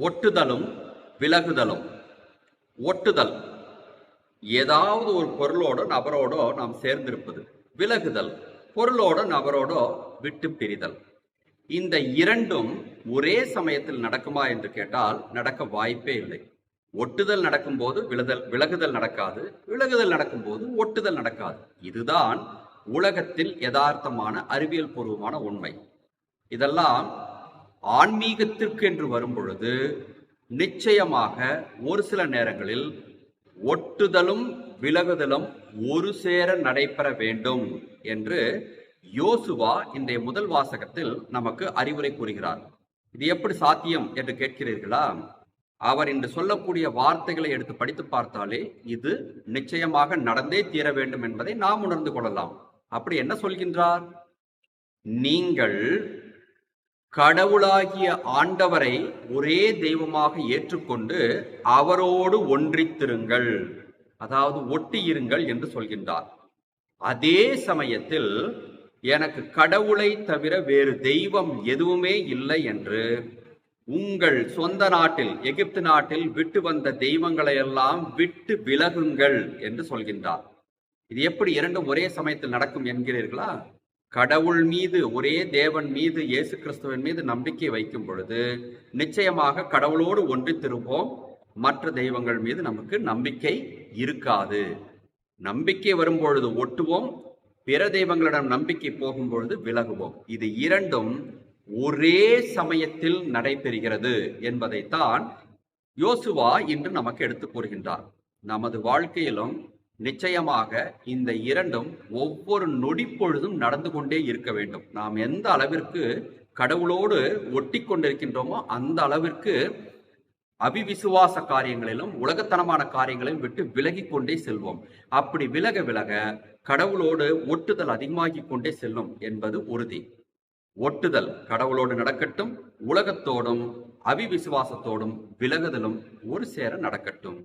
ஒட்டுதலும் விலகுதலும். ஒட்டுதல். ஏதாவது ஒரு பொருளோட நபரோடோ நாம் சேர்ந்திருப்பது. விலகுதல். பொருளோட நபரோடோ விட்டு பிரிதல். இந்த இரண்டும் ஒரே சமயத்தில் நடக்குமா என்று கேட்டால் நடக்க வாய்ப்பே இல்லை. ஒட்டுதல் நடக்கும்போது விலதல் விலகுதல் நடக்காது. விலகுதல் நடக்கும்போது ஒட்டுதல் நடக்காது. இதுதான் உலகத்தில் யதார்த்தமான அறிவியல் பூர்வமான உண்மை. இதெல்லாம் ஆன்மீகத்திற்கு என்று வரும் பொழுது நிச்சயமாக ஒரு சில நேரங்களில் ஒட்டுதலும் விலகுதலும் ஒரு சேர நடைபெற வேண்டும் என்று யோசுவா இன்றைய முதல் வாசகத்தில் நமக்கு அறிவுரை கூறுகிறார். இது எப்படி சாத்தியம் என்று கேட்கிறீர்களா? அவர் இன்று சொல்லக்கூடிய வார்த்தைகளை எடுத்து படித்து பார்த்தாலே இது நிச்சயமாக நடந்தே தீர வேண்டும் என்பதை நாம் உணர்ந்து கொள்ளலாம். அப்படி என்ன சொல்கின்றார்? நீங்கள் கடவுளாகிய ஆண்டவரை ஒரே தெய்வமாக ஏற்றுக்கொண்டு அவரோடு ஒன்றித்திருங்கள். அதாவது ஒட்டியிருங்கள் என்று சொல்கின்றார். அதே சமயத்தில் எனக்கு கடவுளை தவிர வேறு தெய்வம் எதுவுமே இல்லை என்று உங்கள் சொந்த நாட்டில் எகிப்து நாட்டில் விட்டு வந்த தெய்வங்களை எல்லாம் விட்டு விலகுங்கள் என்று சொல்கின்றார். இது எப்படி இரண்டும் ஒரே சமயத்தில் நடக்கும் என்கிறீர்களா? கடவுள் மீது ஒரே தேவன் மீது இயேசு கிறிஸ்துவின் மீது நம்பிக்கை வைக்கும் பொழுது நிச்சயமாக கடவுளோடு ஒன்றி திரும்புவோம் மற்ற தெய்வங்கள் மீது நமக்கு நம்பிக்கை இருக்காது. நம்பிக்கை வரும்பொழுது ஒட்டுவோம். பிற தெய்வங்களிடம் நம்பிக்கை போகும் பொழுது விலகுவோம். இது இரண்டும் ஒரே சமயத்தில் நடைபெறுகிறது என்பதைத்தான் யோசுவா இன்று நமக்கு எடுத்து கூறுகின்றார். நமது வாழ்க்கையிலும் நிச்சயமாக இந்த இரண்டும் ஒவ்வொரு நொடி பொழுதும் நடந்து கொண்டே இருக்க வேண்டும். நாம் எந்த அளவிற்கு கடவுளோடு ஒட்டி கொண்டிருக்கின்றோமோ அந்த அளவிற்கு அபிவிசுவாச காரியங்களிலும் உலகத்தனமான காரியங்களையும் விட்டு விலகி கொண்டே செல்வோம். அப்படி விலக விலக கடவுளோடு ஒட்டுதல் அதிகமாகி கொண்டே செல்லும் என்பது உறுதி. ஒட்டுதல் கடவுளோடு நடக்கட்டும் உலகத்தோடும் அவிவிசுவாசத்தோடும் விலகுதலும் ஒரு சேர நடக்கட்டும்.